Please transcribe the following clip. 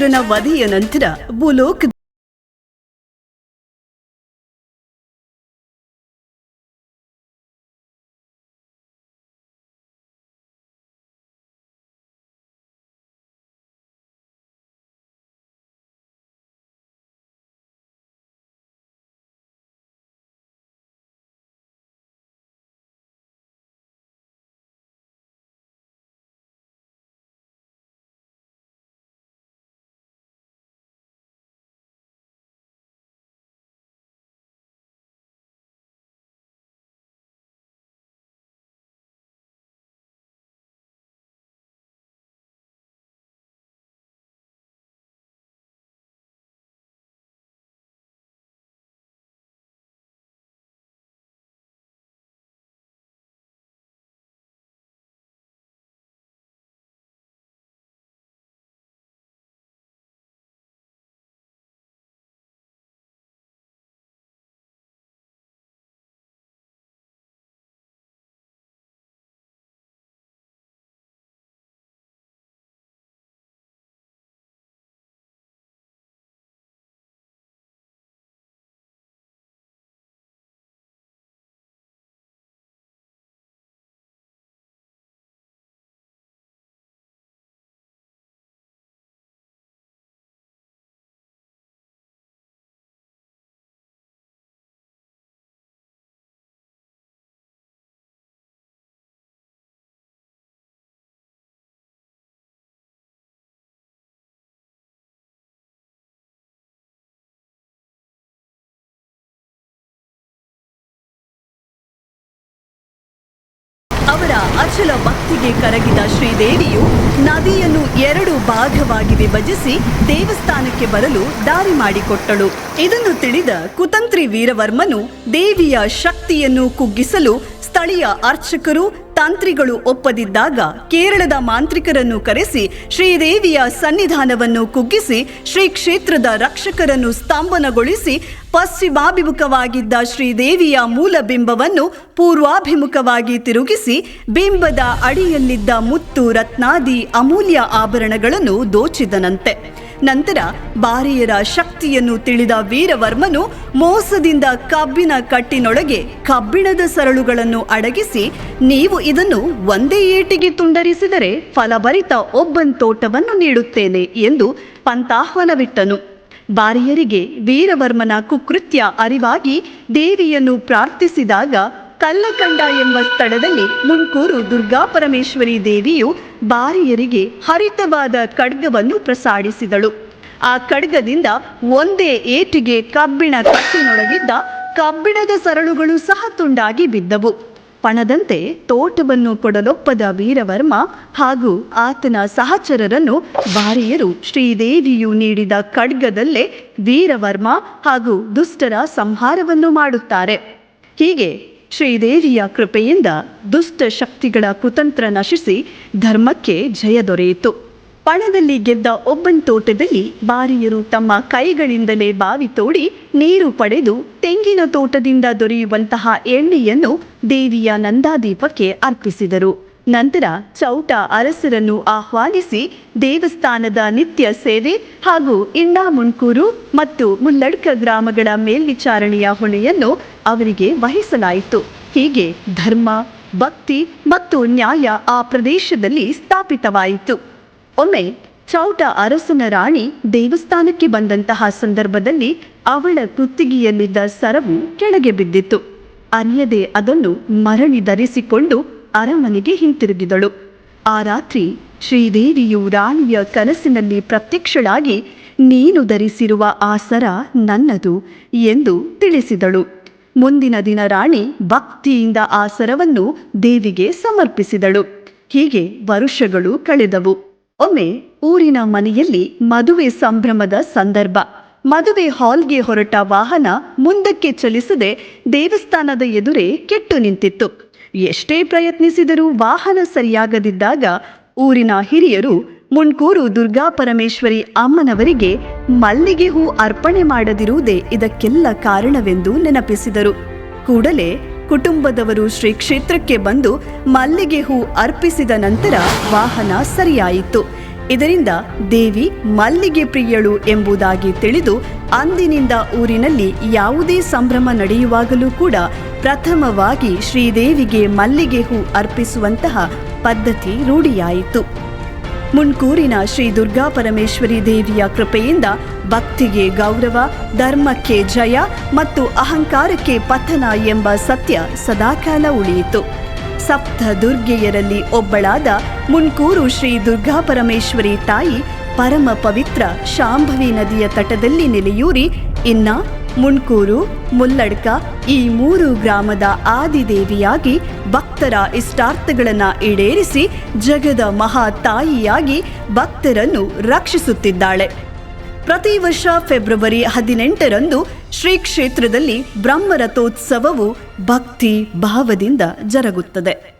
ಬಕಾಸುರನ ವಧೆಯ ನಂತರ ಭೂಲೋಕ ಅವರ ಅಚಲ ಭಕ್ತಿಗೆ ಕರಗಿದ ಶ್ರೀದೇವಿಯು ನದಿಯನ್ನು ಎರಡು ಭಾಗವಾಗಿ ವಿಭಜಿಸಿ ದೇವಸ್ಥಾನಕ್ಕೆ ಬರಲು ದಾರಿ ಮಾಡಿಕೊಟ್ಟಳು. ಇದನ್ನು ತಿಳಿದ ಕುತಂತ್ರಿ ವೀರವರ್ಮನು ದೇವಿಯ ಶಕ್ತಿಯನ್ನು ಕುಗ್ಗಿಸಲು ಸ್ಥಳೀಯ ಅರ್ಚಕರು ತಾಂತ್ರಿಗಳು ಒಪ್ಪದಿದ್ದಾಗ ಕೇರಳದ ಮಾಂತ್ರಿಕರನ್ನು ಕರೆಸಿ ಶ್ರೀದೇವಿಯ ಸನ್ನಿಧಾನವನ್ನು ಕುಗ್ಗಿಸಿ ಶ್ರೀ ಕ್ಷೇತ್ರದ ರಕ್ಷಕರನ್ನು ಸ್ತಂಭನಗೊಳಿಸಿ ಪಶ್ಚಿಮಾಭಿಮುಖವಾಗಿದ್ದ ಶ್ರೀದೇವಿಯ ಮೂಲ ಬಿಂಬವನ್ನು ಪೂರ್ವಾಭಿಮುಖವಾಗಿ ತಿರುಗಿಸಿ ಬಿಂಬದ ಅಡಿಯಲ್ಲಿದ್ದ ಮುತ್ತು ರತ್ನಾದಿ ಅಮೂಲ್ಯ ಆಭರಣಗಳನ್ನು ದೋಚಿದನಂತೆ. ನಂತರ ಬಾರಿಯರ ಶಕ್ತಿಯನ್ನು ತಿಳಿದ ವೀರವರ್ಮನು ಮೋಸದಿಂದ ಕಬ್ಬಿನ ಕಟ್ಟಿನೊಳಗೆ ಕಬ್ಬಿಣದ ಸರಳುಗಳನ್ನು ಅಡಗಿಸಿ, ನೀವು ಇದನ್ನು ಒಂದೇ ಏಟಿಗೆ ತುಂಡರಿಸಿದರೆ ಫಲಭರಿತ ಒಬ್ಬನ್ ತೋಟವನ್ನು ನೀಡುತ್ತೇನೆ ಎಂದು ಪಂತಾಹ್ವನವಿಟ್ಟನು ಬಾರಿಯರಿಗೆ ವೀರವರ್ಮನ ಕುಕೃತ್ಯ ಅರಿವಾಗಿ ದೇವಿಯನ್ನು ಪ್ರಾರ್ಥಿಸಿದಾಗ ಕಲ್ಲಕಂಡ ಎಂಬ ಸ್ಥಳದಲ್ಲಿ ಮುಂಕೂರು ದುರ್ಗಾಪರಮೇಶ್ವರಿ ದೇವಿಯು ಬಾರಿಯರಿಗೆ ಹರಿತವಾದ ಖಡ್ಗವನ್ನು ಪ್ರಸಾಡಿಸಿದಳು ಆ ಖಡ್ಗದಿಂದ ಒಂದೇ ಏಟಿಗೆ ಕಬ್ಬಿಣ ಕಟ್ಟಿನೊಳಗಿದ್ದ ಕಬ್ಬಿಣದ ಸರಳುಗಳು ಸಹ ತುಂಡಾಗಿ ಬಿದ್ದವು. ಪಣದಂತೆ ತೋಟವನ್ನು ಕೊಡಲೊಪ್ಪದ ವೀರವರ್ಮ ಹಾಗೂ ಆತನ ಸಹಚರರನ್ನು ಬಾರಿಯರು ಶ್ರೀದೇವಿಯು ನೀಡಿದ ಖಡ್ಗದಲ್ಲೇ ವೀರವರ್ಮ ಹಾಗೂ ದುಷ್ಟರ ಸಂಹಾರವನ್ನು ಮಾಡುತ್ತಾರೆ. ಹೀಗೆ ಶ್ರೀದೇವಿಯ ಕೃಪೆಯಿಂದ ದುಷ್ಟ ಶಕ್ತಿಗಳ ಕುತಂತ್ರ ನಶಿಸಿ ಧರ್ಮಕ್ಕೆ ಜಯ ದೊರೆಯಿತು. ಪಣದಲ್ಲಿ ಗೆದ್ದ ಒಬ್ಬನ ತೋಟದಲ್ಲಿ ಬಾರಿಯರು ತಮ್ಮ ಕೈಗಳಿಂದಲೇ ಬಾವಿ ತೋಡಿ ನೀರು ಪಡೆದು ತೆಂಗಿನ ತೋಟದಿಂದ ದೊರೆಯುವಂತಹ ಎಣ್ಣೆಯನ್ನು ದೇವಿಯ ನಂದಾದೀಪಕ್ಕೆ ಅರ್ಪಿಸಿದರು. ನಂತರ ಚೌಟ ಅರಸರನ್ನು ಆಹ್ವಾನಿಸಿ ದೇವಸ್ಥಾನದ ನಿತ್ಯ ಸೇವೆ ಹಾಗೂ ಇಂಡಾ ಮುಣ್ಕೂರು ಮತ್ತು ಮುಲ್ಲಡ್ಕ ಗ್ರಾಮಗಳ ಮೇಲ್ವಿಚಾರಣೆಯ ಹೊಣೆಯನ್ನು ಅವರಿಗೆ ವಹಿಸಲಾಯಿತು. ಹೀಗೆ ಧರ್ಮ, ಭಕ್ತಿ ಮತ್ತು ನ್ಯಾಯ ಆ ಪ್ರದೇಶದಲ್ಲಿ ಸ್ಥಾಪಿತವಾಯಿತು. ಒಮ್ಮೆ ಚೌಟ ಅರಸನ ರಾಣಿ ದೇವಸ್ಥಾನಕ್ಕೆ ಬಂದಂತಹ ಸಂದರ್ಭದಲ್ಲಿ ಅವಳ ಕುತ್ತಿಗೆಯಲ್ಲಿದ್ದ ಸರವು ಕೆಳಗೆ ಬಿದ್ದಿತ್ತು. ಅರಿಯದೆ ಅದನ್ನು ಮರಳಿ ಧರಿಸಿಕೊಂಡು ಅರಮನೆಗೆ ಹಿಂತಿರುಗಿದಳು. ಆ ರಾತ್ರಿ ಶ್ರೀದೇವಿಯು ರಾಣಿಯ ಕನಸಿನಲ್ಲಿ ಪ್ರತ್ಯಕ್ಷಳಾಗಿ, ನೀನು ಧರಿಸಿರುವ ಆ ಸರ ನನ್ನದು ಎಂದು ತಿಳಿಸಿದಳು. ಮುಂದಿನ ದಿನ ರಾಣಿ ಭಕ್ತಿಯಿಂದ ಆ ಸರವನ್ನು ದೇವಿಗೆ ಸಮರ್ಪಿಸಿದಳು. ಹೀಗೆ ವರುಷಗಳು ಕಳೆದವು. ಒಮ್ಮೆ ಊರಿನ ಮನೆಯಲ್ಲಿ ಮದುವೆ ಸಂಭ್ರಮದ ಸಂದರ್ಭ. ಮದುವೆ ಹಾಲ್ಗೆ ಹೊರಟ ವಾಹನ ಮುಂದಕ್ಕೆ ಚಲಿಸದೆ ದೇವಸ್ಥಾನದ ಎದುರೇ ಕೆಟ್ಟು ನಿಂತಿತ್ತು. ಎಷ್ಟೇ ಪ್ರಯತ್ನಿಸಿದರೂ ವಾಹನ ಸರಿಯಾಗದಿದ್ದಾಗ ಊರಿನ ಹಿರಿಯರು ಮುಣ್ಕೂರು ದುರ್ಗಾ ಪರಮೇಶ್ವರಿ ಅಮ್ಮನವರಿಗೆ ಮಲ್ಲಿಗೆ ಹೂ ಅರ್ಪಣೆ ಮಾಡದಿರುವುದೇ ಇದಕ್ಕೆಲ್ಲ ಕಾರಣವೆಂದು ನೆನಪಿಸಿದರು. ಕೂಡಲೇ ಕುಟುಂಬದವರು ಶ್ರೀ ಕ್ಷೇತ್ರಕ್ಕೆ ಬಂದು ಮಲ್ಲಿಗೆ ಹೂ ಅರ್ಪಿಸಿದ ನಂತರ ವಾಹನ ಸರಿಯಾಯಿತು. ಇದರಿಂದ ದೇವಿ ಮಲ್ಲಿಗೆ ಪ್ರಿಯಳು ಎಂಬುದಾಗಿ ತಿಳಿದು ಅಂದಿನಿಂದ ಊರಿನಲ್ಲಿ ಯಾವುದೇ ಸಂಭ್ರಮ ನಡೆಯುವಾಗಲೂ ಕೂಡ ಪ್ರಥಮವಾಗಿ ಶ್ರೀದೇವಿಗೆ ಮಲ್ಲಿಗೆ ಹೂ ಅರ್ಪಿಸುವಂತಹ ಪದ್ಧತಿ ರೂಢಿಯಾಯಿತು. ಮುಣ್ಕೂರಿನ ಶ್ರೀ ದುರ್ಗಾ ಪರಮೇಶ್ವರಿ ದೇವಿಯ ಕೃಪೆಯಿಂದ ಭಕ್ತಿಗೆ ಗೌರವ, ಧರ್ಮಕ್ಕೆ ಜಯ ಮತ್ತು ಅಹಂಕಾರಕ್ಕೆ ಪತನ ಎಂಬ ಸತ್ಯ ಸದಾಕಾಲ ಉಳಿಯಿತು. ಸಪ್ತ ದುರ್ಗೆಯರಲ್ಲಿ ಒಬ್ಬಳಾದ ಮುನ್ಕೂರು ಶ್ರೀ ದುರ್ಗಾ ಪರಮೇಶ್ವರಿ ತಾಯಿ ಪರಮ ಪವಿತ್ರ ಶಾಂಭವಿ ನದಿಯ ತಟದಲ್ಲಿ ನೆಲೆಯೂರಿ ಇನ್ನ ಮುಣ್ಕೂರು, ಮುಲ್ಲಡ್ಕ ಈ ಮೂರು ಗ್ರಾಮದ ಆದಿದೇವಿಯಾಗಿ ಭಕ್ತರ ಇಷ್ಟಾರ್ಥಗಳನ್ನು ಈಡೇರಿಸಿ ಜಗದ ಮಹಾ ತಾಯಿಯಾಗಿ ಭಕ್ತರನ್ನು ರಕ್ಷಿಸುತ್ತಿದ್ದಾಳೆ. ಪ್ರತಿ ವರ್ಷ ಫೆಬ್ರವರಿ ಹದಿನೆಂಟರಂದು ಶ್ರೀ ಕ್ಷೇತ್ರದಲ್ಲಿ ಬ್ರಹ್ಮರಥೋತ್ಸವವು ಭಕ್ತಿ ಭಾವದಿಂದ ಜರುಗುತ್ತದೆ.